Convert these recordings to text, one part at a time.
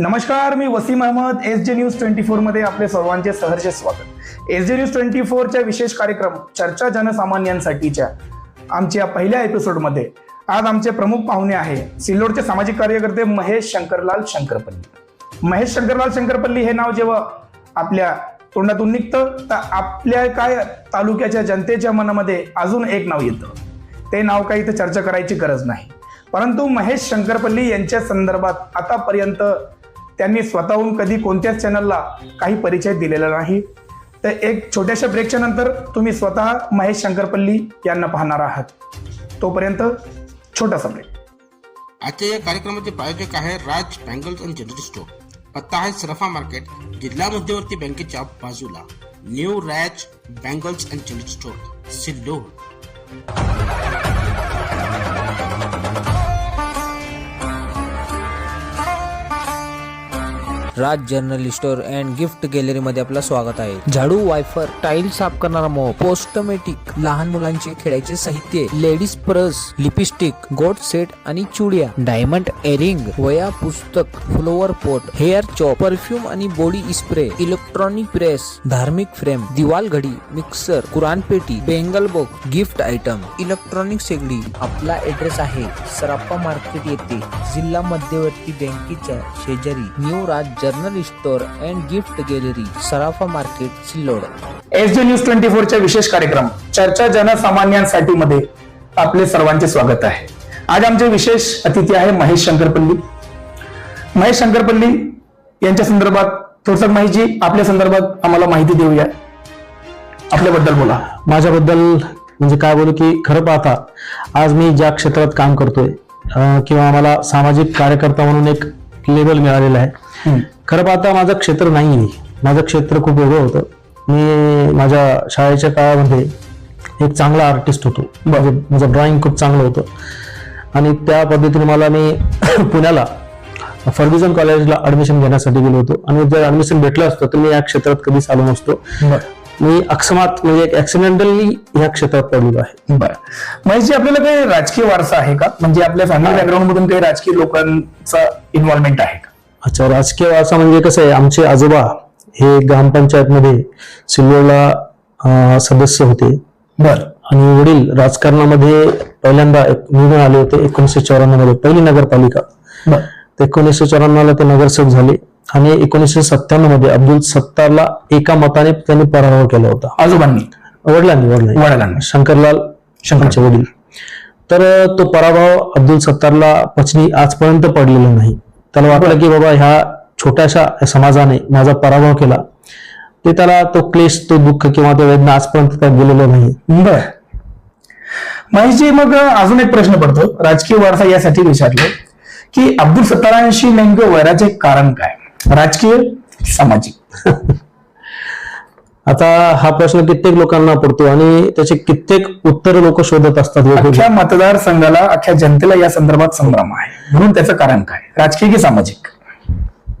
नमस्कार मी Wasim Ahmad S J news twenty फोरमध्ये आपले सर्वांचे सहर्ष स्वागत. एस जे न्यूज ट्वेंटी फोरच्या विशेष कार्यक्रम चर्चा जनसामान्यांसाठीच्या आमच्या पहिल्या एपिसोडमध्ये आज आमचे प्रमुख पाहुणे आहे सिल्लोडचे सामाजिक कार्यकर्ते महेश शंकरलाल शंकरपल्ली. महेश शंकरलाल शंकरपल्ली हे नाव जेव्हा आपल्या तोंडातून निघतं तर आपल्या काय तालुक्याच्या जनतेच्या मनामध्ये अजून एक नाव येतं. ते नाव काही इथं चर्चा करायची गरज नाही. परंतु महेश शंकरपल्ली यांच्या संदर्भात आतापर्यंत त्यांनी स्वतःहून कधी कोणत्याच चॅनलला काही परिचय दिलेला नाही. तर एक छोट्याशा ब्रेकच्या नंतर तुम्ही स्वतः महेश शंकरपल्ली यांना पाहणार आहात. तोपर्यंत छोटासा ब्रेक आजच्या या कार्यक्रमाचे प्रायोजक आहे Raj bangles and general store पत्ता आहे सरफा मार्केट जिल्हा मध्यवर्ती बँकेच्या बाजूला. New Raj bangles and general store Sillod Raj general store and gift gallery मध्ये आपलं स्वागत आहे. झाडू वायफर टाईल साफ करणारा मोप पोस्टमॅटिक लहान मुलांचे खेळायचे साहित्य लेडीज पर्स लिपस्टिक गोट सेट आणि चुडिया डायमंड एरिंग वया पुस्तक फ्लोअर पोट हेअर चॉप परफ्यूम आणि बॉडी स्प्रे इलेक्ट्रॉनिक प्रेस धार्मिक फ्रेम दिवाल घडी मिक्सर कुराण पेटी bangle box gift item electronic शेगडी. आपला ऍड्रेस आहे सराप्पा मार्केट येथे जिल्हा मध्यवर्ती बँकेच्या शेजारी new Raj general store and gift gallery Sarafa market Sillod S J news twenty फोरच्या विशेष कार्यक्रम चर्चा जनसामान्यांसाठी मध्ये आपले सर्वांचे स्वागत आहे. आज आमचे विशेष अतिथी आहे महेश शंकरपल्ली. महेश शंकरपल्ली यांच्या संदर्भात थोडस माहिती आपल्या संदर्भात आम्हाला माहिती देऊया. आपल्याबद्दल बोला. माझ्याबद्दल म्हणजे काय बोलू की खरं पाहता आज मी ज्या क्षेत्रात काम करतोय अं, किंवा मला सामाजिक कार्यकर्ता म्हणून एक लेबल मिळालेलं आहे. खरं पाहता माझं क्षेत्र नाही आहे माझं क्षेत्र खूप वेगळं होतं. मी माझ्या शाळेच्या काळामध्ये एक चांगला आर्टिस्ट होतो. म्हणजे माझं ड्रॉइंग खूप चांगलं होतं. आणि त्या पद्धतीने मला मी पुण्याला फर्ग्युसन कॉलेजला ऍडमिशन घेण्यासाठी गेलो होतो. आणि जर ऍडमिशन भेटलं असतं तर मी या क्षेत्रात कधीच आलो नसतो. मी अक्षमात म्हणजे एक ऍक्सिडेंटली ह्या क्षेत्रात पडलेलो आहे. बरं. महेशजी आपल्याला काही राजकीय वारसा आहे का? म्हणजे आपल्या फॅमिली बॅकग्राऊंड मधून काही राजकीय लोकांचा इन्व्हॉल्वमेंट आहे का? अच्छा राजकीय वारसा म्हणजे कसं आहे आमचे आजोबा हे ग्रामपंचायत मध्ये सिल्लोडला अं, सदस्य होते. बर. आणि वडील राजकारणामध्ये पहिल्यांदा एक निवडून आले होते एकोणीसशे चौऱ्याण्णवमध्ये पहिली नगरपालिका. तर एकोणीसशे चौऱ्याण्णव ला ते नगरसेवक झाले आणि एकोणीसशे सत्त्याण्णवमध्ये अब्दुल सत्तारला एका मताने त्यांनी पराभव केला होता. आजोबांनी? वडिलांनी वडिलांनी. शंकरलाल शंकरचे वडील. तर तो पराभव अब्दुल सत्तारला पचनी आजपर्यंत पडलेला नाही. त्याला वाटलं की बाबा ह्या छोट्याशा समाजाने माझा पराभव केला. ते त्याला तो क्लेश तो दुःख किंवा तो वेदना आजपर्यंत काय गेलेलं नाही बर. महेशजी मग अजून एक प्रश्न पडतो. राजकीय वारसा यासाठी विचारलो की अब्दुल सत्तारांशी नेमकं वैराचे कारण काय? राजकीय सामाजिक? आता हा प्रश्न कित्येक लोकांना पडतो आणि त्याचे कित्येक उत्तर लोक शोधत असतात मतदारसंघाला अख्ख्या जनतेला या संदर्भात संभ्रम आहे. म्हणून त्याचं कारण काय? राजकीय की सामाजिक?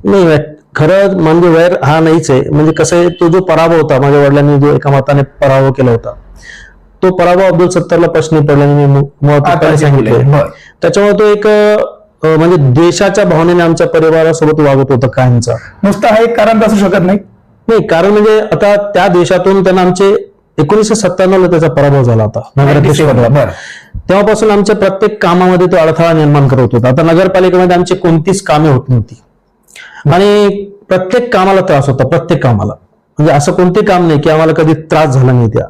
नाही खरं म्हणजे वैर हा नाहीच आहे. म्हणजे कसं आहे तो जो पराभव होता माझ्या वडिलांनी जो एका मताने पराभव केला होता तो पराभव अब्दुल सत्तारला प्रश्नी पडल्याने मी सांगितलंय बर त्याच्यामुळे तो एक म्हणजे देशाच्या भावनेने आमच्या परिवारासोबत वागत होता कायमचा. नुसतं हा एक कारण असू शकत नाही. नाही कारण म्हणजे आता त्या देशातून त्यांना आमचे एकोणीसशे सत्त्याण्णव ला त्याचा पराभव झाला होता नगराध्यक्ष. बरं तेव्हापासून आमच्या प्रत्येक कामामध्ये तो अडथळा निर्माण करत होता. आता नगरपालिकेमध्ये आमची कोणतीच कामे होत नव्हती. आणि प्रत्येक कामाला त्रास होता प्रत्येक कामाला. म्हणजे असं कोणते काम नाही की आम्हाला कधी त्रास झाला नाही त्या.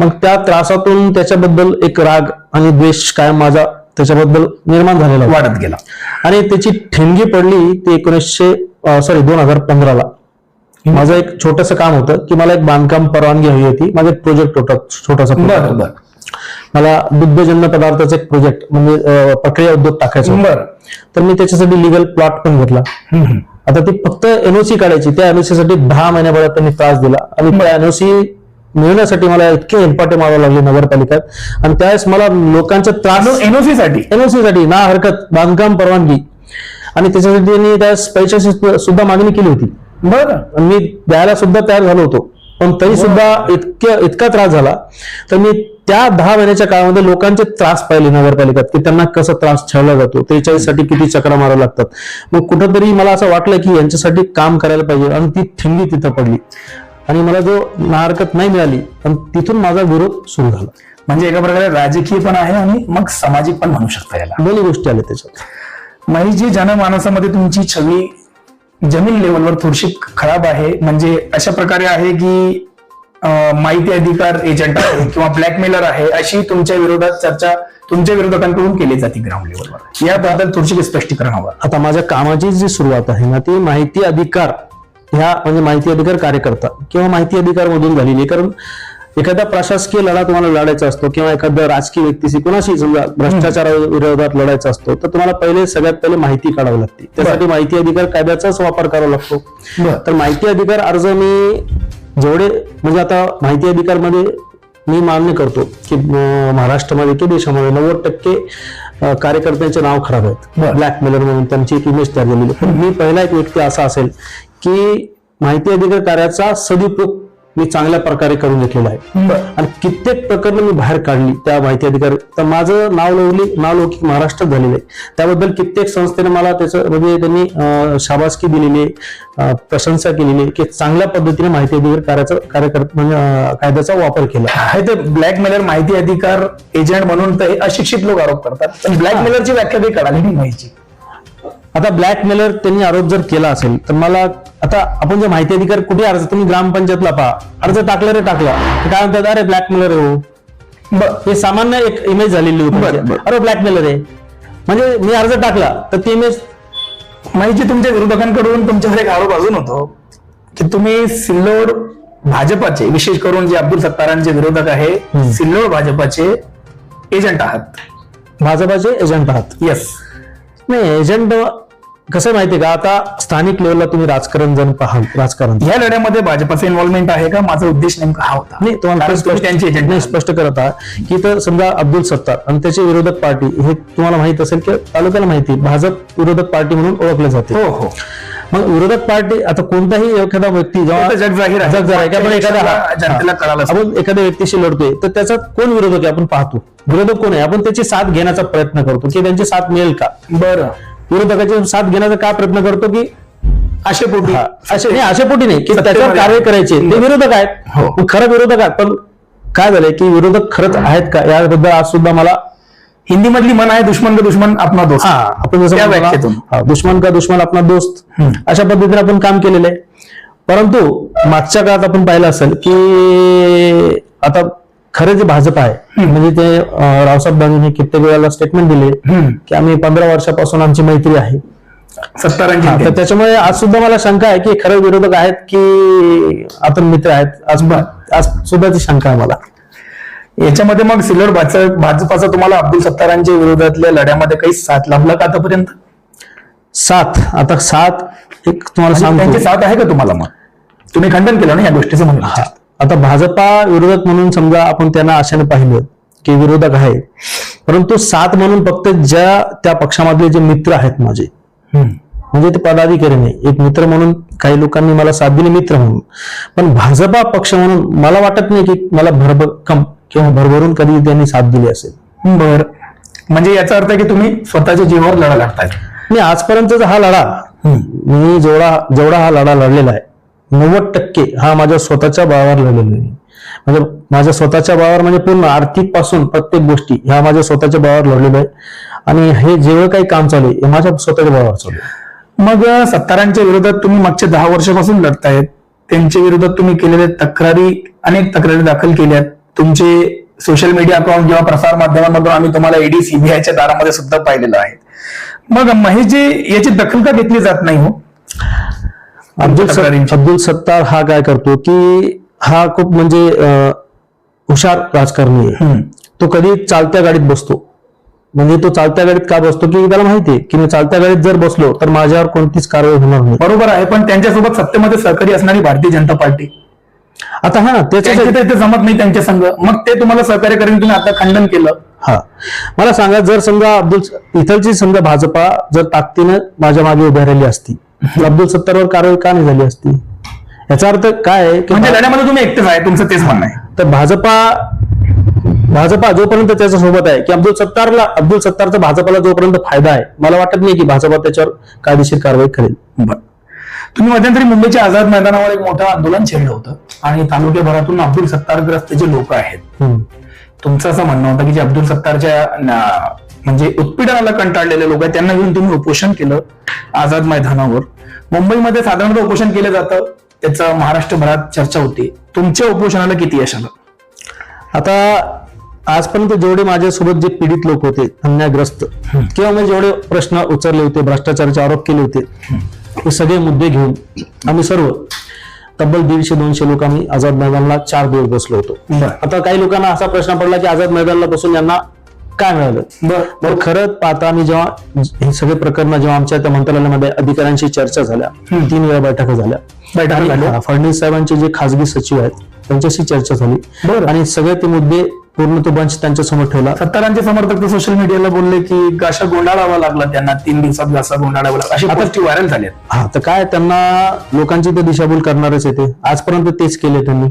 मग त्या त्रासातून त्याच्याबद्दल एक राग आणि द्वेष कायम माझा त्याच्याबद्दल निर्माण झालेला. वाढत गेला. आणि त्याची ठिणगी पडली ती एकोणीसशे सॉरी दोन हजार पंधराला. माझं एक छोटस काम होतं की मला एक बांधकाम परवानगी हवी होती. माझा एक प्रोजेक्ट होता छोटासा मला दुग्धजन्य पदार्थाचा एक प्रोजेक्ट म्हणजे प्रक्रिया उद्योग टाकायचा तर मी त्याच्यासाठी लिगल प्लॉट पण घेतला. आता ती फक्त एनओसी काढायची त्या एनओसी साठी दहा महिन्याभरात त्यांनी त्रास दिला. आणि त्या एनओसी मिळवण्यासाठी मला इतके हेलपाटे मारावे लागले नगरपालिकेत. आणि त्यावेळेस मला लोकांचा त्रास एनओसी साठी? एनओसी साठी ना हरकत बांधकाम परवानगी. आणि त्याच्यासाठी त्यांनी त्यास पैशाची सुद्धा मागणी केली होती. बरं. मी द्यायला सुद्धा तयार झालो होतो. पण तरी सुद्धा इतक्या इतका त्रास झाला. तर मी त्या दहा महिन्याच्या काळामध्ये लोकांचे त्रास पाहिले नगरपालिकेत की त्यांना कसा त्रास ठेवला जातो त्याच्यासाठी किती चक्रा मारावं लागतात. मग कुठंतरी मला असं वाटलं की यांच्यासाठी काम करायला पाहिजे आणि ती ठिंगी तिथं पडली. आणि मला जो हरकत नाही मिळाली पण तिथून माझा विरोध सुरू झाला. म्हणजे एका प्रकारे राजकीय पण आहे आणि मग सामाजिक पण म्हणू शकता याला. दोन्ही गोष्टी आल्या त्याच्यात. महिजी जनमानसामध्ये तुमची छवी जमीन लेवलवर थोडीशी खराब आहे. म्हणजे अशा प्रकारे आहे की माहिती अधिकार एजंट आहे किंवा ब्लॅकमेलर आहे अशी तुमच्या विरोधात चर्चा तुमच्या विरोधकांकडून केली जाते ग्राउंड लेवलवर याबद्दल थोडीशी स्पष्टीकरण हवं. आता माझ्या कामाची जी सुरुवात आहे ना ती माहिती अधिकार ह्या म्हणजे माहिती अधिकार कार्यकर्ता किंवा माहिती अधिकार मधून झालेली आहे. कारण एखादा प्रशासकीय लढा तुम्हाला लढायचा असतो किंवा एखाद्या राजकीय व्यक्तीशी कोणाशी समजा भ्रष्टाचाराविरोधात लढायचा असतो तर तुम्हाला पहिले सगळ्यात पहिले माहिती काढावी लागते त्यासाठी माहिती अधिकार कायद्याचाच वापर करावा लागतो. तर माहिती अधिकार अर्ज मी जेवढे म्हणजे आता माहिती अधिकारमध्ये मी मान्य करतो की महाराष्ट्रामध्ये की देशामध्ये नव्वद टक्के कार्यकर्त्यांचे नाव खराब आहेत. ब्लॅकमेलर म्हणून त्यांची एक इमेज तयार झालेली. पण मी पहिला एक व्यक्ती असा असेल की माहिती अधिकार कार्याचा सदुपयोग मी चांगल्या प्रकारे करून घेतलेला आहे. आणि कित्येक प्रकरणं मी बाहेर काढली त्या माहिती अधिकार तर माझं नाव लवली नाव लौकिक महाराष्ट्रात झालेलं आहे. त्याबद्दल कित्येक संस्थेने मला त्याचं म्हणजे त्यांनी शाबासकी दिलेली आहे, प्रशंसा केलेली आहे की चांगल्या पद्धतीने माहिती अधिकार कार्याचा कार्यकर्ता म्हणजे कायद्याचा वापर केला. आहे ते ब्लॅकमेलर माहिती अधिकार एजंट म्हणून तर हे अशिक्षित लोक आरोप करतात. पण ब्लॅकमेलरची व्याख्या काही कळाली नाही माहिती. आता ब्लॅकमेलर त्यांनी आरोप जर केला असेल तर मला आता आपण जे माहिती अधिकार कुठे अर्ज तुम्ही ग्रामपंचायतला पहा. अर्ज टाकला रे टाकला. काय म्हणतात अरे ब्लॅकमेलर हो. हे सामान्य एक इमेज झालेली होती. अरे ब्लॅकमेलर आहे. म्हणजे मी अर्ज टाकला तर ती इमेज माहिती तुमच्या विरोधकांकडून तुमच्यावर एक आरोप अजून होतो की तुम्ही सिल्लोड भाजपाचे विशेष करून जे अब्दुल सत्तारांचे विरोधक आहे सिल्लोड भाजपाचे एजंट आहात. भाजपाचे एजंट आहात. येस नाही एजंट कसं आहे माहितीये का? आता स्थानिक लेवलला तुम्ही राजकारण जण पाहाल राजकारण. या लढ्यामध्ये भाजपाचं इन्व्हॉल्वमेंट आहे का? माझा उद्देश नेमका हा होता. नाही तुम्हाला स्पष्ट- त्यांचे एजंट नाही. स्पष्ट करत आहात की तर समजा अब्दुल सत्तार आणि त्याचे विरोधक पार्टी हे तुम्हाला माहीत असेल की तालुक्याला माहिती भाजप विरोधक पार्टी म्हणून ओळखले जाते. हो हो. मग विरोधक पार्टी आता कोणताही एखादा व्यक्ती जेव्हा ते तर जगजाहीर आहे. की आपण एखाद्या जनतेला- जनतेला कळालं असेल. आपण एखाद्या व्यक्तीशी लढतोय तर त्याचा कोण विरोधक आहे? आपण पाहतो. विरोधक कोण आहे? आपण त्याची साथ घेण्याचा प्रयत्न करतो. की त्यांची साथ मिळेल का? बरं. विरोधकाची साथ घेण्याचा का प्रयत्न करतो की असे पोटी हा, असे नाही अशा पोटी नाही की त्याच्यावर कार्य. करायचे. ते विरोधक आहेत. हो. खरं विरोधक आहेत. पण काय झालंय की विरोधक खरंच आहेत का? याबद्दल आज सुद्धा मला हिंदी मधली मन आहे दुश्मन का दुश्मन आपला दोस्त. हा आपण जसं. हा, दुश्मन का दुश्मन आपला दोस्त. अशा पद्धतीने आपण काम केलेलं आहे. परंतु मागच्या काळात आपण पाहिलं असेल की आता खरं जे भाजप आहे म्हणजे ते रावसाहेब दानवेने कित्येक वेळेला स्टेटमेंट दिले. की आम्ही पंधरा वर्षापासून आमची मैत्री आहे. सत्तारांची तर त्याच्यामुळे आज सुद्धा मला शंका आहे की खरं विरोधक आहेत की आपण मित्र आहेत? आज आज सुद्धा ती शंका आहे मला. याच्यामध्ये मग सिल्लोड भाजप भाजपाचा तुम्हाला अब्दुल सत्तारांच्या विरोधातल्या लढ्यामध्ये काही साथ लाभला का आतापर्यंत? सात आता सात एक तुम्हाला सांगतो. साथ आहे का तुम्हाला मग? तुम्ही खंडन केलं ना या गोष्टीचं म्हणून. आता भाजपा विरोधक म्हणून समजा आपण त्यांना आशेने पाहिलं की विरोधक आहे परंतु सात म्हणून फक्त ज्या त्या पक्षामधले जे मित्र आहेत माझे. म्हणजे ते पदाधिकारी नाही. एक मित्र म्हणून काही लोकांनी मला साथ दिली मित्र म्हणून. पण भाजपा पक्ष म्हणून मला वाटत नाही की मला भरभक्कम किंवा भरभरून कधी त्यांनी साथ दिली असेल. बर. म्हणजे याचा अर्थ की तुम्ही स्वतःच्या जीवावर लढा लागताय मी आजपर्यंतचा हा लढा मी जेवढा जेवढा हा लढा लढलेला आहे नव्वद टक्के हा माझ्या स्वतःच्या बळावर लढलेला आहे. म्हणजे माझ्या स्वतःच्या बळावर म्हणजे पूर्ण आर्थिकपासून प्रत्येक गोष्टी ह्या माझ्या स्वतःच्या बळावर लढलेलं आहे आणि हे जेवढं काही काम चालू आहे हे माझ्या स्वतःच्या बळावर चालू आहे. मग सत्तारांच्या विरोधात तुम्ही मागच्या दहा वर्षापासून लढतायत. त्यांच्या विरोधात तुम्ही केलेल्या तक्रारी अनेक तक्रारी दाखल केल्यात. तुमचे सोशल मीडिया अकाउंट किंवा प्रसार माध्यमांमधून आम्ही तुम्हाला ईडी सीबीआयच्या दारामध्ये सुद्धा पाहिलेलं आहे. मग महेशजी याची दखल का घेतली जात नाही हो? अब्दुल. अब्दुल सत्तार हा काय करतो की हा खूप म्हणजे हुशार राजकारणी आहे. तो कधी चालत्या गाडीत बसतो म्हणजे तो चालत्या गाडीत का बसतो की त्याला माहिती आहे की मी चालत्या गाडीत जर बसलो तर माझ्यावर कोणतीच कारवाई होणार नाही बरोबर आहे पण त्यांच्यासोबत सत्तेमध्ये सहकारी असणारी भारतीय जनता पार्टी आता हा त्याच्या त्यांचे तर इथे जमत नाही त्यांच्या संघ. मग ते तुम्हाला सहकार्य करेन तुम्ही आता खंडन केलं. हा. मला सांगा जर समजा अब्दुल इथलची समजा भाजपा जर ताकदीनं माझ्या मागे उभ्या राहिली असती तर अब्दुल सत्तारवर कारवाई का नाही झाली असती? याचा अर्थ काय म्हणजे लढ्यामध्ये तुम्ही एकटेच आहे तुमचं तेच म्हणणं आहे. तर भाजपा भाजपा जोपर्यंत त्याच्या सोबत आहे की अब्दुल सत्तारला अब्दुल सत्तारचा भाजपाला जोपर्यंत फायदा आहे मला वाटत नाही की भाजपा त्याच्यावर कायदेशीर कारवाई करेल. बरं. तुम्ही मध्यंतरी मुंबईच्या आझाद मैदानावर एक मोठं आंदोलन छेडलं होतं. आणि तालुक्याभरातून अब्दुल सत्तारग्रस्त जे लोक आहेत. तुमचं असं म्हणणं होतं की जे अब्दुल सत्तारच्या म्हणजे उत्पीडनाला कंटाळलेले लोक आहेत त्यांना घेऊन तुम्ही उपोषण केलं आझाद मैदानावर. मुंबईमध्ये साधारणतः उपोषण केलं जातं त्याचं महाराष्ट्रभरात चर्चा होती. तुमच्या उपोषणाला किती यश आलं? आता आजपर्यंत जेवढे माझ्यासोबत जे पीडित लोक होते अन्यायग्रस्त किंवा मी जेवढे प्रश्न उचलले होते भ्रष्टाचाराचे आरोप केले होते हे सगळे मुद्दे घेऊन आम्ही सर्व तब्बल दीडशे दोनशे लोक आम्ही आझाद मैदानला चार दिवस बसलो होतो. आता काही लोकांना असा प्रश्न पडला की आझाद मैदानला बसून यांना काय मिळालं बरं. खरंच पाहता आम्ही जेव्हा हे सगळे प्रकरण जेव्हा आमच्या त्या मंत्रालयामध्ये अधिकाऱ्यांशी चर्चा झाल्या तीन वेळा बैठका झाल्या बैठका फडणवीस साहेबांचे जे खासगी सचिव आहेत त्यांच्याशी चर्चा झाली. आणि सगळे ते मुद्दे पूर्ण तो बंच त्यांच्यासमोर ठेवला. सत्तारांचे समर्थक तर सोशल मीडियाला बोलले की अशा गोंडाळावा लागला त्यांना तीन दिवसात असा गोंडाळावा लागला. अशा गोष्टी व्हायरल झाल्यात हा तर काय त्यांना लोकांची तर दिशाभूल करणारच येते आजपर्यंत तेच केले त्यांनी.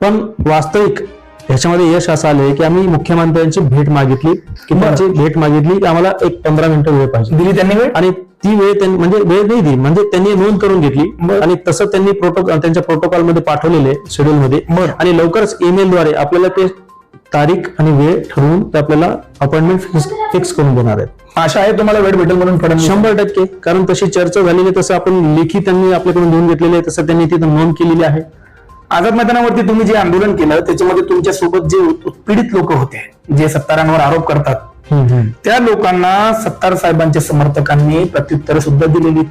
पण वास्तविक ह्याच्यामध्ये यश असं आलंय की आम्ही मुख्यमंत्र्यांची भेट मागितली की त्यांची भेट मागितली की आम्हाला एक पंधरा मिनिटं वेळ पाहिजे. दिली त्यांनी वेळ? आणि ती वेळ त्यांनी म्हणजे वेळ नाही दिली म्हणजे त्यांनी नोंद करून घेतली. आणि तसं त्यांनी प्रोटोकॉल त्यांच्या प्रोटोकॉलमध्ये पाठवलेले शेड्यूल मध्ये. बरं. आणि लवकरच ईमेल द्वारे आपल्याला ते तारीख आणि वेळ ठरवून ते आपल्याला अपॉइंटमेंट फिक्स करून देणार आहेत. आशा आहे तुम्हाला वेळ भेटेल म्हणून शंभर टक्के. कारण तशी चर्चा झालेली तसं आपण लेखी त्यांनी आपल्याकडून देऊन घेतलेली आहे तसं त्यांनी तिथं नोंद केलेली आहे. आझाद मैदानावरती तुम्ही जे आंदोलन केलं त्याच्यामध्ये तुमच्यासोबत जे उत्पीडित लोक होते जे सत्तारांवर आरोप करतात त्या लोकांना सत्तार साहेबांच्या समर्थकांनी प्रत्युत्तर सुद्धा दिलेली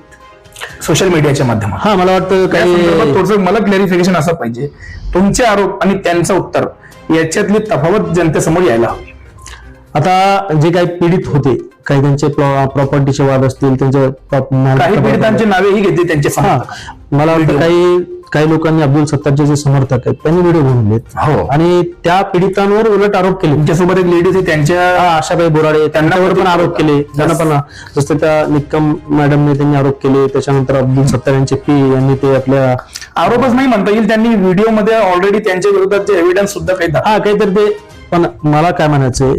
सोशल मीडियाच्या माध्यमातून. हा मला वाटतं काही मला क्लॅरिफिकेशन असं पाहिजे. तुमचे आरोप आणि त्यांचं उत्तर याच्यातली तफावत जनतेसमोर यायला हवी. आता जे काही पीडित होते काही त्यांचे प्रॉपर्टीचे वाद असतील त्यांचे काही पीडितांची नावेही घेतली त्यांचे मला वाटतं काही काही लोकांनी अब्दुल सत्तारचे जे समर्थक आहेत त्यांनी व्हिडिओ बनवलेत हो. आणि त्या पीडितांवर उलट आरोप केले. तुमच्यासोबत एक लेडीज आहे त्यांच्या आशाबाई बोराडे त्यांच्यावर पण आरोप केले. त्यांना पण जसं त्या निक्कम मॅडमने त्यांनी आरोप केले. त्याच्यानंतर अब्दुल सत्तार यांचे पी यांनी ते आपल्या आरोपच नाही म्हणता येईल. त्यांनी व्हिडिओमध्ये ऑलरेडी त्यांच्या विरोधात एव्हिडन्स सुद्धा काही. हा काहीतरी ते पण मला काय म्हणायचंय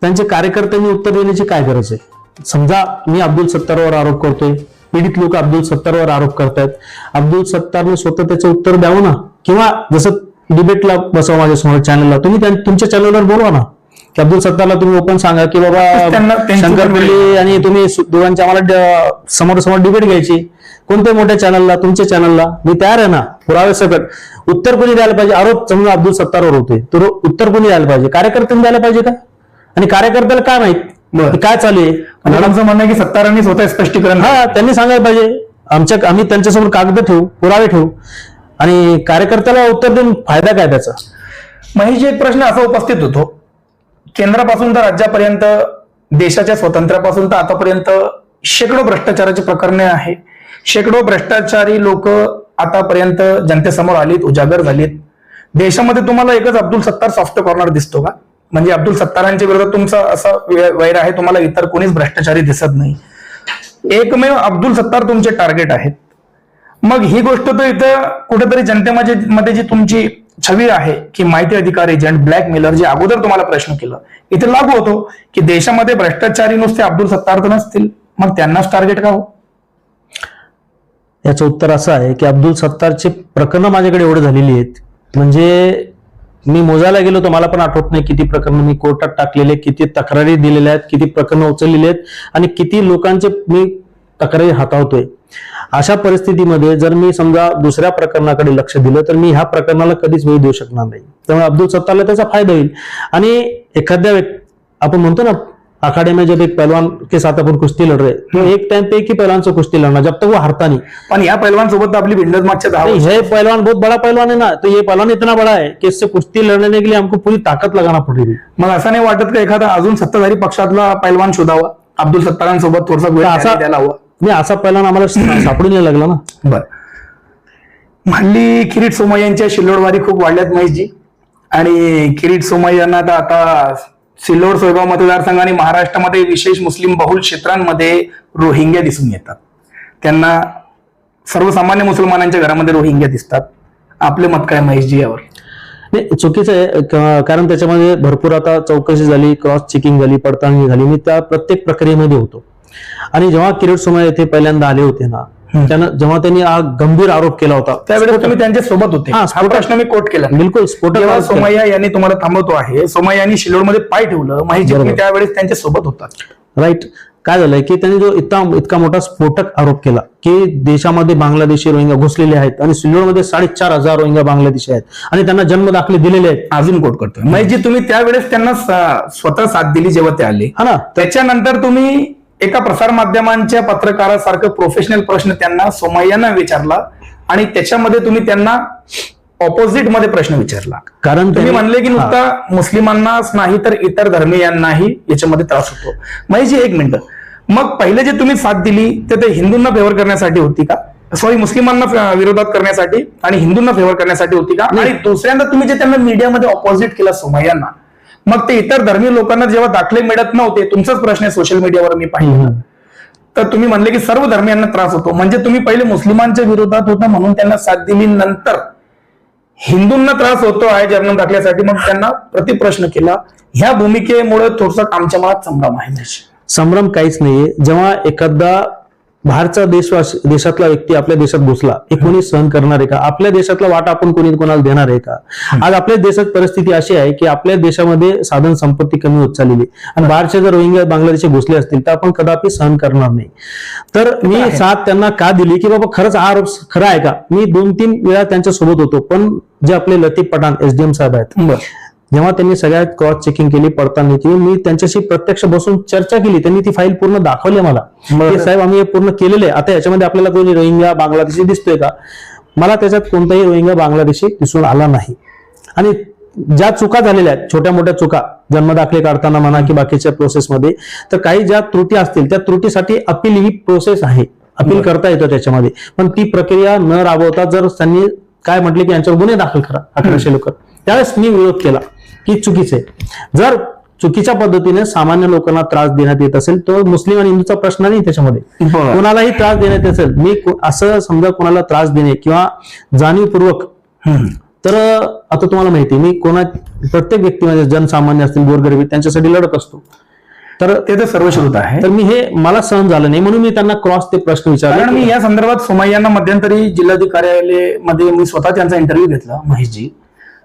त्यांच्या कार्यकर्त्यांनी उत्तर देण्याची काय गरज आहे? समजा मी अब्दुल सत्तारवर आरोप करतोय पीडित लोक अब्दुल सत्तारवर आरोप करतायत. अब्दुल सत्तारने स्वतः त्याचं उत्तर द्यावं ना? किंवा जसं डिबेटला बसवा माझ्यासमोर चॅनलला तुम्ही तुमच्या चॅनलवर बोलवा ना. की अब्दुल सत्तारला तुम्ही ओपन सांगा की बाबा शंकर पिल्ले आणि तुम्ही सु- दोघांची आम्हाला समोर समोर डिबेट घ्यायची. कोणत्या मोठ्या चॅनलला तुमच्या चॅनलला मी तयार आहे ना. पुरावे सकट उत्तर कोणी द्यायला पाहिजे? आरोप समजा अब्दुल सत्तारवर होते तर उत्तर कोणी द्यायला पाहिजे? कार्यकर्त्यांनी द्यायला पाहिजे का? आणि कार्यकर्त्याला काय माहीत काय चालू आहे? मॅडमचं म्हणणं आहे की सत्तारांनी स्वतः स्पष्टीकरण. हा त्यांनी सांगायला पाहिजे. आमच्या आम्ही त्यांच्यासमोर कागद ठेवू पुरावे ठेवू. आणि कार्यकर्त्याला उत्तर देऊन फायदा काय त्याचा? महेशजी एक प्रश्न असा उपस्थित होतो. केंद्रापासून तर राज्यापर्यंत देशाच्या स्वातंत्र्यापासून तर आतापर्यंत शेकडो भ्रष्टाचाराची प्रकरणे आहे शेकडो भ्रष्टाचारी लोक आतापर्यंत जनतेसमोर आलीत उजागर झालीत. देशामध्ये तुम्हाला एकच अब्दुल सत्तार सॉफ्ट कॉर्नर दिसतो का? म्हणजे अब्दुल सत्तारांच्या विरोधात तुमचा असा वैर आहे तुम्हाला इतर कोणीच भ्रष्टाचारी दिसत नाही. एकमेव अब्दुल सत्तार तुमचे टार्गेट आहेत. मग ही गोष्ट तर इथं कुठेतरी जनतेमध्ये मध्ये जी तुमची छवी आहे की माहिती अधिकार एजंट ब्लॅक मेलर जे अगोदर तुम्हाला प्रश्न केलं इथे लागू होतो की देशामध्ये भ्रष्टाचारी नुसते अब्दुल सत्तार तर नसतील मग त्यांनाच टार्गेट का हो? याचं उत्तर असं आहे की अब्दुल सत्तारचे प्रकरणं माझ्याकडे एवढे झालेली आहेत. म्हणजे मी मोजायला गेलो तर मला पण आठवत नाही किती प्रकरण मी कोर्टात टाकलेले किती तक्रारी दिलेल्या आहेत किती प्रकरणं उचललेली आहेत आणि किती लोकांचे मी तक्रारी हाताळतोय. अशा परिस्थितीमध्ये जर मी समजा दुसऱ्या प्रकरणाकडे लक्ष दिलं तर मी ह्या प्रकरणाला कधीच वेळ देऊ शकणार नाही. त्यामुळे अब्दुल सत्ताला त्याचा फायदा होईल. आणि एखाद्या व्यक्ती आपण म्हणतो ना अखाड़े में जब एक पहलवान के साथ अपन कुश्ती लड़ रहे तो एक टाइम पे एक ही पहलवान से कुश्ती लड़ना जब तक वो हारता नहीं। पण या पैलवान सोबत आपली भिंडच मागच्या दहा नहीं, है पहलवान बहुत बड़ा पहलवान है ना तो ये पहलवान इतना बड़ा है कि इससे कुश्ती लड़ने के लिए हमको पूरी ताकत लगाना पड़ेगी। मग असं नाही वाटत का एखादा अजून सत्ताधारी पक्षातला पैलवान शोधावा? अब्दुल सत्तारांसोबत थोडासा वेळ असा- द्यायला हवा. नाही असा पहलवान आम्हाला सा- सापडून नाही लागला ना. बर. हल्ली किरीट सोमय्यांच्या शिल्लोडवारी खूप वाढल्यात महेशजी. आणि किरीट सोमय्यांना तर आता सिल्लोड सोयगाव मतदारसंघ आणि महाराष्ट्रामध्ये विशेष मुस्लिम बहुल क्षेत्रांमध्ये रोहिंग्या दिसून येतात. त्यांना सर्वसामान्य मुसलमानांच्या घरामध्ये रोहिंग्या दिसतात. आपले मत काय महेशजी यावर? नाही चुकीचं आहे. कारण त्याच्यामध्ये भरपूर आता चौकशी झाली क्रॉस चेकिंग झाली पडताळणी झाली. मी त्या प्रत्येक प्रक्रियेमध्ये होतो. आणि जेव्हा किरीट सोमय्या येथे पहिल्यांदा आले होते ना त्यानं जेव्हा त्यांनी हा गंभीर आरोप केला होता त्यावेळेस तुम्ही त्यांच्यासोबत होते. हा, प्रश्न मी कोट केला. बिलकुल स्फोटक जेव्हा. सोमय्या यांनी तुम्हाला थांबवतो आहे सोमय्या यांनी शिलोडमध्ये पाय ठेवलं तुम्ही बरोबर. त्यावेळेस त्यांच्यासोबत होतात. राईट काय झालंय की त्यांनी जो इतका इतका मोठा स्फोटक आरोप केला की देशामध्ये बांगलादेशी रोहिंगा घुसलेले आहेत आणि सिल्लोडमध्ये साडेचार हजार रोहिंगा बांगलादेशी आहेत आणि त्यांना जन्म दाखले दिलेले आहेत. अजून कोट करतोय. महेशजी तुम्ही त्यावेळेस त्यांना स्वतः साथ दिली जेव्हा ते आले. हा ना. त्याच्यानंतर तुम्ही एका प्रसार माध्यमांच्या पत्रकारासारखं प्रोफेशनल प्रश्न त्यांना सोमय्यांना विचारला आणि त्याच्यामध्ये तुम्ही त्यांना ऑपोजिटमध्ये प्रश्न विचारला. कारण तुम्ही म्हणले की. नुसता मुस्लिमांनाच नाही तर इतर धर्मीयांनाही याच्यामध्ये त्रास होतो. महेशजी एक मिनिट. मग पहिले जे तुम्ही साथ दिली ते ते हिंदूंना फेवर करण्यासाठी होती का? सॉरी मुस्लिमांना विरोधात करण्यासाठी आणि हिंदूंना फेवर करण्यासाठी होती का? आणि दुसऱ्यांदा तुम्ही जे त्यांना मीडियामध्ये ऑपोजिट केला सोमय्यांना मग ते इतर धर्मीय लोकांना जेव्हा दाखले मिळत नव्हते तुमचाच प्रश्न आहे सोशल मीडियावर मी पाहिलं. तर तुम्ही म्हणले की सर्व धर्मियांना त्रास होतो. म्हणजे तुम्ही पहिले मुस्लिमांच्या विरोधात होता म्हणून त्यांना साथ दिली. नंतर हिंदूंना त्रास होतो आहे जन्म दाखल्यासाठी. मग त्यांना प्रतिप्रश्न केला. ह्या भूमिकेमुळे थोडस आमच्या मनात संभ्रम आहे. संभ्रम काहीच नाहीये. जेव्हा एखादा बाहेरचा देशवासी देशातला व्यक्ती आपल्या देशात घुसला हे कोणी सहन करणार आहे का? आपल्या देशातला वाटा आपण कोणी कोणाला देणार आहे का? आज आपल्या देशात परिस्थिती अशी आहे की आपल्या देशामध्ये साधन संपत्ती कमी होत चाललेली. आणि बाहेरचे जर रोहिंग्या बांगलादेशी घुसले असतील तर आपण कदापि सहन करणार नाही. तर मी. साथ त्यांना का दिली की बाबा खरंच आरोप खरा आहे का? मी दोन तीन वेळा त्यांच्यासोबत होतो पण जे आपले लतीफ पठाण एसडीएम साहेब आहेत जेव्हा त्यांनी सगळ्यात क्रॉस चेकिंग केली पडताळणी केली मी त्यांच्याशी प्रत्यक्ष बसून चर्चा केली. त्यांनी ती फाईल पूर्ण दाखवली मला साहेब आम्ही हे पूर्ण केलेलं आहे. आता याच्यामध्ये आपल्याला कोणी रोहिंग्या बांगलादेशी दिसतोय का? मला त्याच्यात कोणताही रोहिंग्या बांगलादेशी दिसून आला नाही. आणि ज्या चुका झालेल्या आहेत छोट्या मोठ्या चुका जन्मदाखले काढताना म्हणा की बाकीच्या प्रोसेसमध्ये तर काही ज्या त्रुटी असतील त्या त्रुटीसाठी अपील ही प्रोसेस आहे. अपील करता येतं त्याच्यामध्ये. पण ती प्रक्रिया न राबवता जर त्यांनी काय म्हटले की यांच्यावर गुन्हे दाखल करा अकराशे लोक. त्यावेळेस मी विरोध केला. की चुकीचे. जर चुकीच्या पद्धतीने सामान्य लोकांना त्रास देण्यात येत असेल तर मुस्लिम आणि हिंदूचा प्रश्न नाही त्याच्यामध्ये. कोणालाही त्रास देण्यात येत असेल मी असं समजा कोणाला त्रास देणे किंवा जाणीवपूर्वक. तर आता तुम्हाला माहिती आहे, मी कोणा प्रत्येक व्यक्ती म्हणजे जनसामान्य असतील गोरगरिबी त्यांच्यासाठी लढत असतो. तर ते तर सर्वश्रुत आहे. तर मी हे मला सहन झालं नाही म्हणून मी त्यांना क्रॉस ते प्रश्न कारण मी विचारले या संदर्भात सोमय्यांना मध्यंतरी जिल्हाधिकार्यालयामध्ये मी स्वतः त्यांचा इंटरव्ह्यू घेतला महेशजी.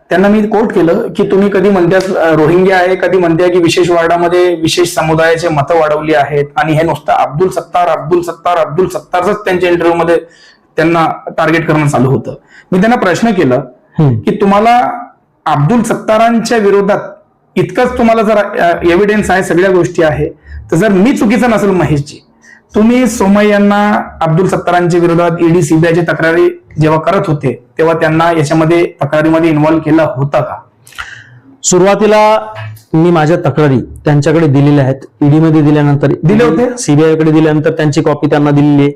त्यांना मी कोट केलं की तुम्ही कधी म्हणत्या रोहिंग्या आहे कधी म्हणत्या की विशेष वार्डामध्ये विशेष समुदायाचे मतं वाढवली आहेत आणि हे नुसतं अब्दुल सत्तार अब्दुल सत्तार अब्दुल सत्तारच त्यांच्या इंटरव्ह्यू मध्ये त्यांना टार्गेट करणं चालू होतं मी त्यांना प्रश्न केला. की तुम्हाला अब्दुल सत्तारांच्या विरोधात इतकंच तुम्हाला जर एव्हिडन्स आहे सगळ्या गोष्टी आहे तर जर मी चुकीचा नसेल महेशजी तुम्ही सोमय्यांना अब्दुल सत्तारांच्या विरोधात ईडी सीबीआयची तक्रारी जेव्हा करत होते तेव्हा त्यांना याच्यामध्ये तक्रारीमध्ये इन्व्हॉल्व्ह केला होता का? सुरुवातीला मी माझ्या तक्रारी त्यांच्याकडे दिलेल्या आहेत. ईडी मध्ये दिल्यानंतर दिले होते? सीबीआयकडे दिल्यानंतर त्यांची कॉपी त्यांना दिलेली आहे.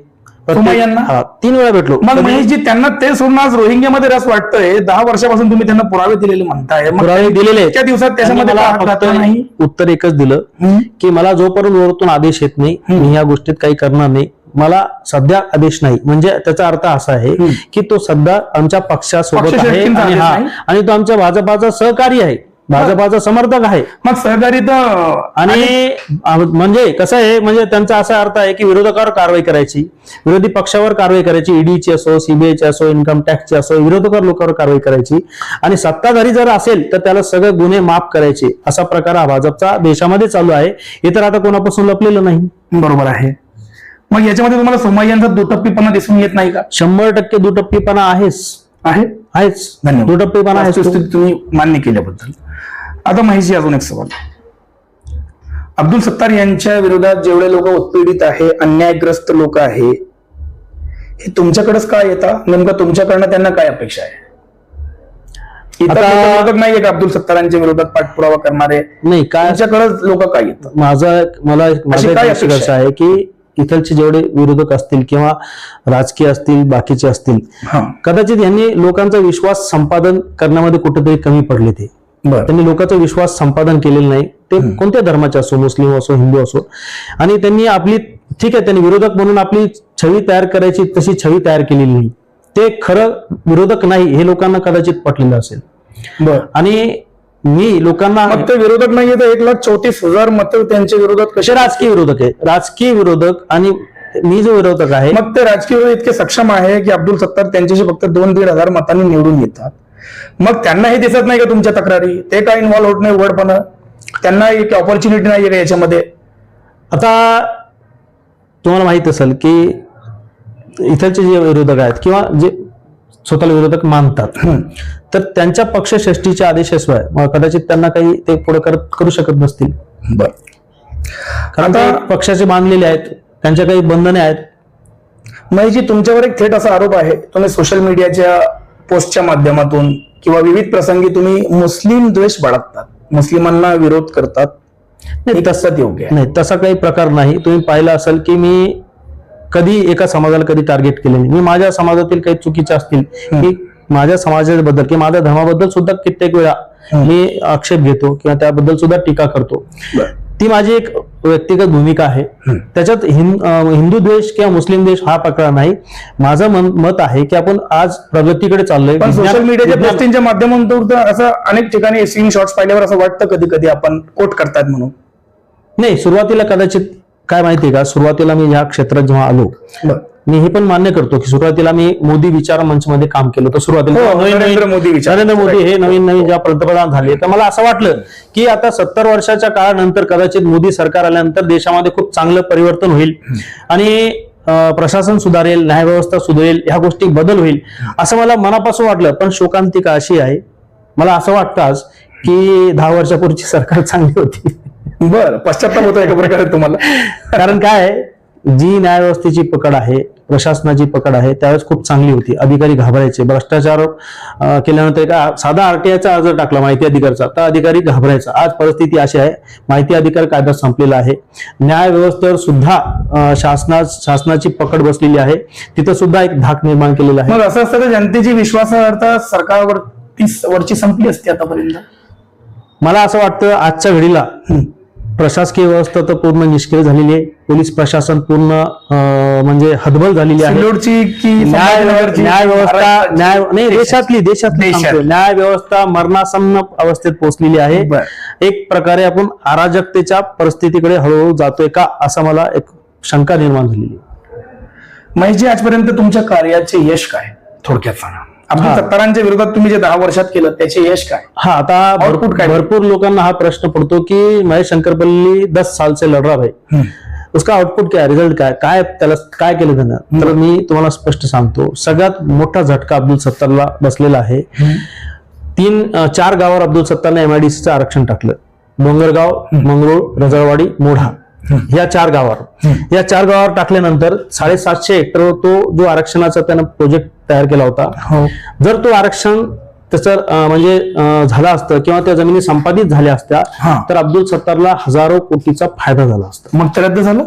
तीन वेळा भेटलो. मग महेशजी त्यांना ते सोडून आज रोहिंग्यामध्ये रस वाटतंय. दहा वर्षापासून तुम्ही त्यांना पुरावे दिलेले म्हणताय. पुरावे दिलेले. त्या दिवसात त्याच्यामध्ये उत्तर एकच दिलं. की मला जोपर्यंत वरतून आदेश येत नाही मी या गोष्टीत काही करणार नाही. मला सध्या आदेश नाही. म्हणजे त्याचा अर्थ असा आहे की तो सध्या आमच्या पक्षासोबत आहे आणि हा. तो आमच्या भाजपाचा सहकारी आहे. भाजपाचा समर्थक आहे. मग सहकारी तर आणि म्हणजे कसं आहे म्हणजे त्यांचा असा अर्थ आहे की विरोधकावर कारवाई करायची. विरोधी पक्षावर कारवाई करायची. ईडीची असो सीबीआयची असो इन्कम टॅक्सची असो विरोधकावर लोकांवर कारवाई करायची. आणि सत्ताधारी जर असेल तर त्याला सगळे गुन्हे माफ करायचे. असा प्रकार हा भाजपचा देशामध्ये चालू आहे. हे तर आता कोणापासून लपलेलं नाही. बरोबर आहे. मग याच्यामध्ये तुम्हाला सोमय्यांचा दुटप्पीपणा दिसून येत नाही का? शंभर टक्के दुटप्पीपणा आहेच. आहे? आहेच. धन्यवाद. दुटप्पीपणा. वस्तुस्थिती तुम्ही मान्य केल्याबद्दल. आता महेशजी अजून एक सवाल. अब्दुल सत्तार यांच्या विरोधात जेवढे लोक उत्पीडित आहे अन्यायग्रस्त लोक आहे हे तुमच्याकडेच का येतात नेमकं तुमच्याकडनं त्यांना काय अपेक्षा आहे? नाहीये का अब्दुल सत्तारांच्या विरोधात पाठपुरावा करणारे? नाही काय तुमच्याकडेच लोक काय येतात? माझा मला काय अपेक्षा आहे की इथलचे जेवढे विरोधक असतील किंवा राजकीय असतील बाकीचे असतील कदाचित यांनी लोकांचा विश्वास संपादन करण्यामध्ये कुठेतरी कमी पडले ते. बर. त्यांनी लोकांचा विश्वास संपादन केलेला नाही. ते कोणत्या धर्माचे असो मुस्लिम असो हिंदू असो आणि त्यांनी आपली ठीक आहे त्यांनी विरोधक म्हणून आपली छवी तयार करायची तशी छवी तयार केलेली नाही. ते खरं विरोधक नाही हे लोकांना कदाचित पटलेलं असेल. बर. आणि मी लोकांना मग ते विरोधक नाहीये तर एक लाख चौतीस हजार मतं त्यांचे विरोधक कसे? राजकीय विरोधक आहे राजकीय विरोधक आणि मी जो विरोधक आहे मग ते राजकीय विरोधी इतके सक्षम आहे की अब्दुल सत्तार त्यांच्याशी फक्त दोन दीड हजार मतांनी निवडून येतात मग त्यांना हे दिसत नाही का तुमच्या तक्रारी? ते काय इन्व्हॉल्व होत नाही उघडपणं? त्यांना एक ऑपॉर्च्युनिटी नाहीये का याच्यामध्ये? आता तुम्हाला माहीत असेल की इथलचे जे विरोधक आहेत किंवा जे स्वतःला विरोधक मानतात. तर त्यांच्या पक्षश्रेष्ठीच्या आदेशाशिवाय मग कदाचित त्यांना काही ते पुढे करत करू शकत नसतील. बर. कारण पक्षाचे बांधलेले आहेत त्यांच्या काही बंधने आहेत. महेशजी तुमच्यावर एक थेट असा आरोप आहे. तुम्ही सोशल मीडियाच्या पोस्टच्या माध्यमातून किंवा विविध प्रसंगी तुम्ही मुस्लिम द्वेष बाळगतात. मुस्लिमांना विरोध करतात. नाही, तसंच योग्य नाही तसा काही प्रकार नाही. तुम्ही पाहिलं असेल की मी कधी एका समाजाला कधी टार्गेट केले नाही. मी माझ्या समाजातील काही चुकीचे असतील की माझ्या समाजाबद्दल किंवा माझ्या धर्माबद्दल सुद्धा कित्येक वेळा मी आक्षेप घेतो किंवा त्याबद्दल सुद्धा टीका करतो. ती माझी एक व्यक्तिगत भूमिका आहे. त्याच्यात हिंदू देश किंवा मुस्लिम देश हा प्रकार नाही. माझं मत आहे की आपण आज प्रगतीकडे चाललोय. सोशल मीडियाच्या पोस्टिंगच्या माध्यमातून तर असं अनेक ठिकाणी स्क्रीन शॉट्स पाहिल्यावर असं वाटतं कधी कधी आपण कोट करतात म्हणून. नाही सुरुवातीला कदाचित काय माहितीये का? सुरुवातीला मी ह्या क्षेत्रात जेव्हा आलो मी हे पण मान्य करतो की सुरुवातीला मी मोदी विचार मंचमध्ये काम केलं. तर सुरुवातीला हो, नरेंद्र मोदी विचार. नरेंद्र मोदी हे नवीन नवीन जेव्हा पंतप्रधान झाले तर मला असं वाटलं की आता सत्तर वर्षाच्या काळानंतर कदाचित मोदी सरकार आल्यानंतर देशामध्ये खूप चांगलं परिवर्तन होईल आणि प्रशासन सुधारेल न्यायव्यवस्था सुधारेल ह्या गोष्टी बदल होईल असं मला मनापासून वाटलं. पण शोकांतिका अशी आहे मला असं वाटतं आज की दहा वर्षापूर्वीची सरकार चांगली होती. बर पश्चाताप होतो एका प्रकारे तुम्हाला. कारण काय जी न्यायव्यवस्थेची पकड आहे प्रशासनाची पकड आहे त्यावेळेस खूप चांगली होती. अधिकारी घाबरायचे. भ्रष्टाचार केल्यानंतर एका साधा आरटीआयचा अर्ज टाकला माहिती अधिकाराचा. तर अधिकारी घाबरायचा. आज परिस्थिती अशी आहे माहिती अधिकार कायदा संपलेला आहे. न्याय व्यवस्थेवर सुद्धा शासना शासनाची पकड बसलेली आहे. तिथं सुद्धा एक धाक निर्माण केलेला आहे. मग असं असतं तर जनतेची विश्वासार्हता सरकारवरती वरची संपली असते आतापर्यंत? मला असं वाटतं आजच्या घडीला प्रशासकीय व्यवस्था तर पूर्ण निष्क्रिय झालेली आहे पोलीस प्रशासन पूर्ण अं, म्हणजे हतबल झालेली आहे न्याय व्यवस्था? न्याय नाही देशातली देशातली. न्याय व्यवस्था मरणासन्न अवस्थेत पोहोचलेली आहे. एक प्रकारे आपण अराजकतेच्या परिस्थितीकडे हळूहळू जातोय का असं मला एक शंका निर्माण झालेली आहे. महेशजी आजपर्यंत तुमच्या कार्याचे यश काय थोडक्यात सांगा अब्दुल. सत्तारांच्या विरोधात तुम्ही जे दहा वर्षात केलं त्याचे यश काय? हा आता भरपूर काय? भरपूर लोकांना हा प्रश्न पडतो की महेश शंकरपल्ली दस साल से लढ रहा भाई उसका आउटपुट काय रिझल्ट काय? काय त्याला काय केलं त्यानं? तर मी तुम्हाला स्पष्ट सांगतो सगळ्यात मोठा झटका अब्दुल सत्तारला बसलेला आहे. तीन चार गावावर अब्दुल सत्तारने एमआयडीसीचं आरक्षण टाकलं. डोंगरगाव मंगरूळ रजळवाडी मोढा. या चार गावावर. या चार गावावर टाकल्यानंतर साडेसातशे हेक्टर तो जो आरक्षणाचा त्यानं प्रोजेक्ट तयार केला होता. हो. जर तो आरक्षण त्याचं म्हणजे झालं असतं किंवा त्या जमिनी संपादित झाल्या असत्या. तर अब्दुल सत्तारला हजारो कोटीचा फायदा झाला असता. मग ते रद्द झालं?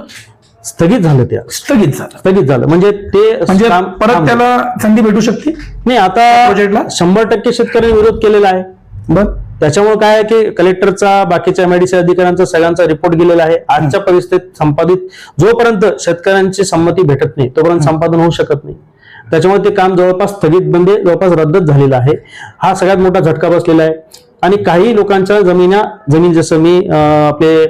स्थगित झालं त्या स्थगित झालं. स्थगित झालं. म्हणजे ते म्हणजे परत. त्याला संधी भेटू शकते? नाही आता प्रोजेक्टला? शंभर टक्के शेतकऱ्यांनी विरोध केलेला आहे. बर. त्याच्यामुळे काय आहे की कलेक्टरचा बाकीच्या एमआयडीसी अधिकाऱ्यांचा सगळ्यांचा रिपोर्ट गेलेला आहे. आजच्या परिस्थितीत संपादित जोपर्यंत शेतकऱ्यांची संमती भेटत नाही तोपर्यंत संपादन होऊ शकत नाही. त्याच्यामुळे ते काम जवळपास स्थगित म्हणजे जवळपास रद्दच झालेलं आहे. हा सगळ्यात मोठा झटका बसलेला आहे. आणि काही लोकांच्या जमिना जमीन जसं मी आपले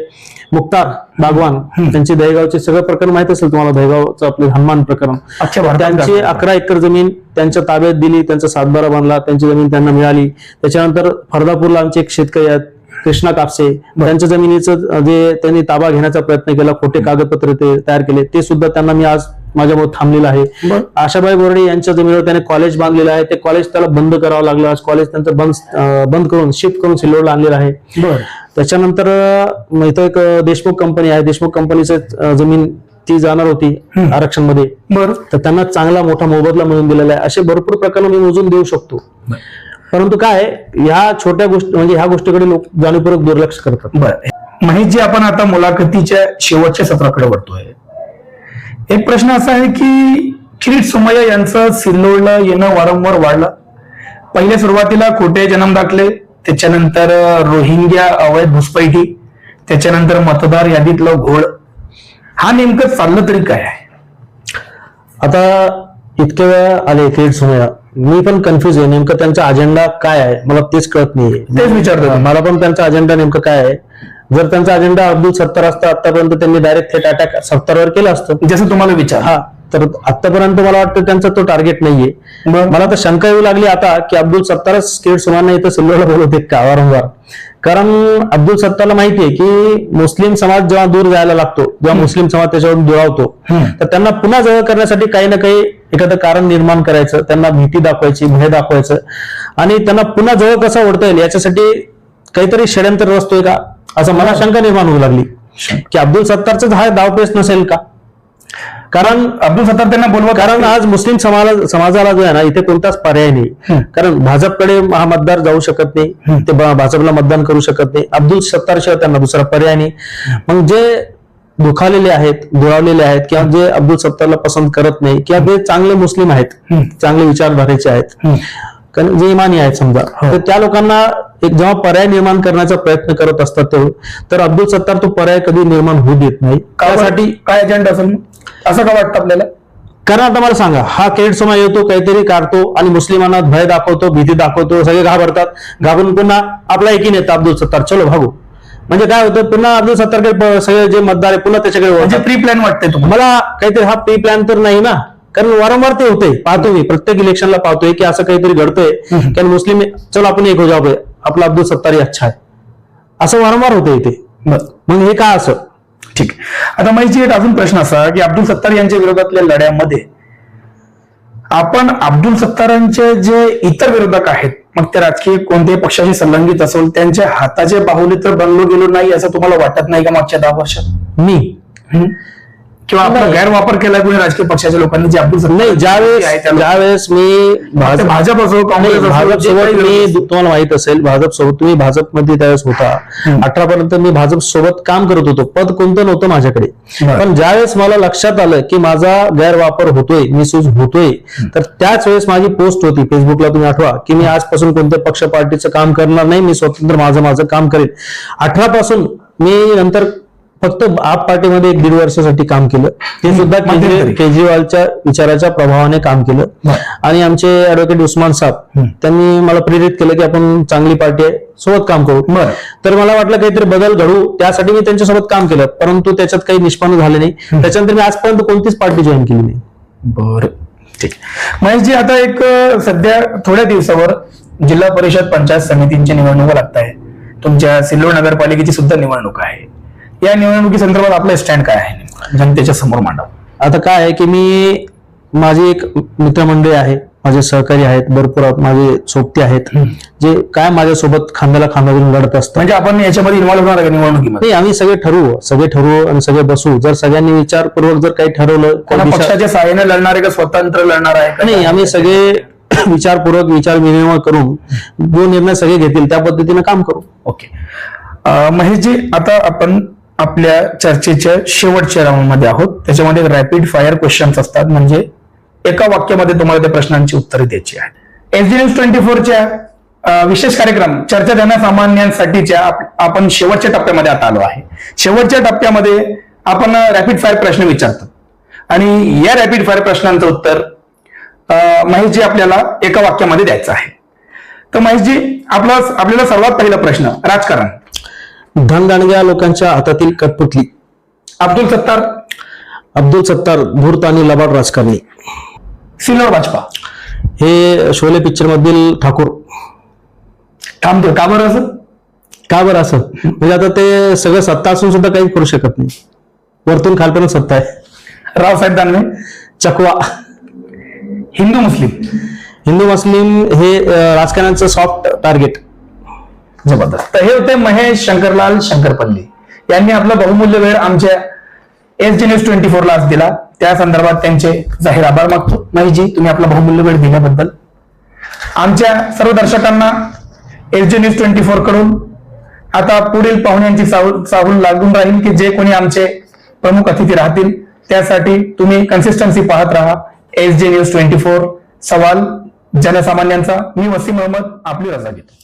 मुक्तार बागवान त्यांचे दहेगावचे सगळं प्रकरण माहीत असेल तुम्हाला दहेगावचं आपले हनुमान प्रकरण. त्यांची. अकरा एकर जमीन त्यांच्या ताब्यात दिली त्यांचा सातबारा बांधला त्यांची जमीन त्यांना मिळाली. त्याच्यानंतर फरदापूरला आमचे एक शेतकरी आहेत कृष्णा कापसे. त्यांच्या जमिनीचं जे त्यांनी ताबा घेण्याचा प्रयत्न केला खोटे कागदपत्र ते तयार केले ते सुद्धा त्यांना मी आज माझ्यामुळे थांबलेलं आहे. आशाबाई बोर्डे यांच्या जमिनीवर त्याने कॉलेज बांधलेलं आहे. ते कॉलेज त्याला बंद करावं लागलं. कॉलेज त्यांचं बंद बंद करून शिफ्ट करून सिल्लोडला आणलेलं आहे. बर. त्याच्यानंतर इथं एक देशमुख कंपनी आहे. देशमुख कंपनीचं जमीन ती जाणार होती आरक्षणमध्ये बर. तर त्यांना चांगला मोठा मोबदला मिळून दिलेला आहे. असे भरपूर प्रकरण मी मोजून देऊ शकतो. परंतु काय ह्या छोट्या गोष्टी म्हणजे ह्या गोष्टीकडे लोक जाणीवपूर्वक दुर्लक्ष करतात. बर. महेशजी आपण आता मुलाखतीच्या शेवटच्या सत्राकडे वळतोय. एक प्रश्न असा आहे की किरीट सोमय्या यांचं सिल्लोडला येणं वारंवार वाढलं. पहिल्या सुरुवातीला खोटे जन्म दाखले त्याच्यानंतर रोहिंग्या अवैध घुसपैठी त्याच्यानंतर मतदार यादीतलं घोळ. हा नेमकं चाललं तरी काय आहे? आता इतके वेळा आले क्रेडिट सोमया मी पण कन्फ्युज आहे. नेमकं त्यांचा अजेंडा काय आहे? मला तेच कळत नाहीये. तेच विचारतो मला पण त्यांचा अजेंडा नेमकं काय आहे? जर त्यांचा अजेंडा अब्दुल सत्तार असता आतापर्यंत त्यांनी डायरेक्ट थेट अटॅक सत्तारवर केला असतं. जसं तुम्हाला विचार. हा तर आतापर्यंत मला वाटतं त्यांचा तो टार्गेट नाहीये? मला तर शंका येऊ लागली आता की अब्दुल सत्तारच क्रेडिट सोमांना इथं सिल्वरला बोलवते का? वारंवार. कारण अब्दुल सत्तारला माहितीये की मुस्लिम समाज जेव्हा दूर जायला लागतो जेव्हा मुस्लिम समाज त्याच्यावरून दुरावतो तर त्यांना पुन्हा जवळ करण्यासाठी काही ना काही एखादं कारण निर्माण करायचं त्यांना भीती दाखवायची भय दाखवायचं. आणि त्यांना पुन्हा जवळ कसं ओढता येईल याच्यासाठी काहीतरी षडयंत्र रचतोय का? असं मला शंका निर्माण होऊ लागली. की अब्दुल सत्तारचा हा डावपेच नसेल का? कारण अब्दुल सत्तार त्यांना बोलवत कारण आज मुस्लिम समाज समाजाला जो आहे ना इथे कोणताच पर्याय नाही. कारण भाजपकडे हा मतदार जाऊ शकत नाही. ते भाजपला मतदान करू शकत नाही. अब्दुल सत्तार शिवाय त्यांना दुसरा पर्याय नाही. मग जे दुखावलेले आहेत दुरावलेले आहेत किंवा जे अब्दुल सत्तारला पसंत करत नाही किंवा जे चांगले मुस्लिम आहेत चांगले विचारधारेचे आहेत कारण जे इमानी आहेत समजा तर त्या लोकांना एक जेव्हा पर्याय निर्माण करण्याचा प्रयत्न करत असतात ते तर अब्दुल सत्तार तो पर्याय कधी निर्माण होऊ देत नाही. त्यासाठी काय एजंडा असेल? असं का वाटतं आपल्याला? कारण आता मला सांगा हा क्रेडिट सोमा येतो काहीतरी काढतो आणि मुस्लिमांना भय दाखवतो भीती दाखवतो सगळे घाबरतात. घाबरून पुन्हा आपला एकी नेता अब्दुल सत्तार. चलो भागू. म्हणजे काय होतं पुन्हा अब्दुल सत्तारकडे सगळे जे मतदार आहे पुन्हा त्याच्याकडे. प्री प्लॅन वाटते तुम्हाला. मला काहीतरी हा प्री प्लॅन तर नाही ना. कारण वारंवार ते होते पाहतो मी. प्रत्येक इलेक्शनला पाहतोय की असं काहीतरी घडतंय. की मुस्लिम चलो आपण एक हो जाऊ आपला अब्दुल सत्तारी अच्छा आहे. असं वारंवार होतं इथे. मग हे का असं? ठीक. आता माहिती एक अजून प्रश्न असा की अब्दुल सत्तार यांच्या विरोधातल्या लढ्यामध्ये आपण अब्दुल सत्तारांचे जे इतर विरोधक आहेत मग ते राजकीय कोणत्याही पक्षाशी संलग्नित असेल त्यांच्या हाताचे बाहुले तर बनलो गेलो नाही असं तुम्हाला वाटत नाही का मागच्या दहा वर्षात? मी? किंवा आपला गैरवापर केलाय कोणी राजकीय पक्षाच्या लोकांनी जे अब्दुल नाही ज्यावेळेस ज्यावेळेस मी भाजप असो काँग्रेस मी. तुम्हाला माहीत असेल भाजप सोबत तुम्ही भाजपमध्ये त्यावेळेस होता. अठरा पर्यंत मी भाजप सोबत काम करत होतो. पद कोणतं नव्हतं माझ्याकडे. पण ज्यावेळेस मला लक्षात आलं की माझा गैरवापर होतोय मिसयूज होतोय तर त्याच वेळेस माझी पोस्ट होती फेसबुकला तुम्ही आठवा की मी आजपासून कोणत्या पक्ष पार्टीचं काम करणार नाही मी स्वतंत्र माझं माझं काम करेन. अठरा पासून मी नंतर फक्त आप पार्टीमध्ये एक दीड वर्षासाठी काम केलं. ते सुद्धा केजरीवालच्या विचाराच्या प्रभावाने काम केलं. आणि आमचे ऍडव्होकेट उस्मान साहेब त्यांनी मला प्रेरित केलं की आपण चांगली पार्टी आहे सोबत काम करू. तर मला वाटलं काहीतरी बदल घडू त्यासाठी मी त्यांच्यासोबत काम केलं. परंतु त्याच्यात काही निष्पन्न झाले नाही. त्याच्यानंतर मी आजपर्यंत कोणतीच पार्टी जॉईन केली नाही. बर. ठीक. महेशजी आता एक सध्या थोड्या दिवसावर जिल्हा परिषद पंचायत समितींची निवडणुका लागत आहे तुमच्या सिल्लोड नगरपालिकेची सुद्धा निवडणूक आहे. या निवडणुकी संदर्भात आपलं स्टँड काय आहे जनतेच्या समोर मांडावं. आता काय आहे की मी माझी एक मित्रमंडळी आहे माझे सहकारी आहेत भरपूर माझे सोबती आहेत जे काय माझ्यासोबत खांद्याला खांदा देऊन लढत असतात. म्हणजे आपण याच्यामध्ये इन्व्हॉल्व होणार आहे का निवडणुकीमध्ये? आम्ही सगळे ठरवू सगळे ठरवू आणि सगळे बसू. जर सगळ्यांनी विचारपूर्वक जर काही ठरवलं पक्षाच्या सहाय्याने लढणार आहे का स्वतंत्र लढणार आहे? नाही आम्ही सगळे विचारपूर्वक विचार विनिमय करून जो निर्णय सगळे घेतील त्या पद्धतीने काम करू. ओके. महेशजी आता आपण आपल्या चर्चेच्या शेवटच्या राऊंडमध्ये आहोत. त्याच्यामध्ये रॅपिड फायर क्वेश्चन्स असतात. म्हणजे एका वाक्यामध्ये तुम्हाला त्या प्रश्नांची उत्तरे द्यायची आहेत. एस डी न्यूज ट्वेंटी फोरच्या विशेष कार्यक्रम चर्चा जनसामान्यांसाठीच्या आपण शेवटच्या टप्प्यामध्ये आता आलो आहे. शेवटच्या टप्प्यामध्ये आपण रॅपिड फायर प्रश्न विचारतो. आणि या रॅपिड फायर प्रश्नांचं उत्तर महेशजी आपल्याला एका वाक्यामध्ये द्यायचं आहे. तर महेशजी आपला आपल्याला सर्वात पहिला प्रश्न राजकारण. धनदांडग्या लोकांच्या हातातील कठपुतली. अब्दुल सत्तार अब्दुल सत्तार धूर्त आणि लबाड राजकारणी. सिल्लोड भाजपा. हे शोले पिक्चर मधील ठाकूर. थांबतो का बरं असं? का बरं असं? म्हणजे आता ते सगळं सत्ता असून सुद्धा काही करू शकत नाही. वरतून खालपर्यंत सत्ता आहे. रावसाहेब दानवे. चकवा. हिंदू मुस्लिम. हिंदू मुस्लिम हे राजकारणाचं सॉफ्ट टार्गेट जबरदस्त. तर हे होते महेश शंकरलाल शंकरपल्ली. यांनी आपला बहुमूल्य वेळ आमच्या एस डी न्यूज ट्वेंटी फोरला आज दिला. त्या संदर्भात त्यांचे जाहीर आभार मागतो. महेशजी तुम्ही आपला बहुमूल्य वेळ दिल्याबद्दल. आमच्या सर्व दर्शकांना एस डी न्यूज ट्वेंटी फोरकडून आता पुढील पाहुण्यांची चाहूल चाहूल लागून राहील की जे कोणी आमचे प्रमुख अतिथी राहतील त्यासाठी तुम्ही कन्सिस्टन्सी पाहत राहा. S J news twenty four सवाल जनसामान्यांचा. मी वसीम अहमद आपली रजा घेतो.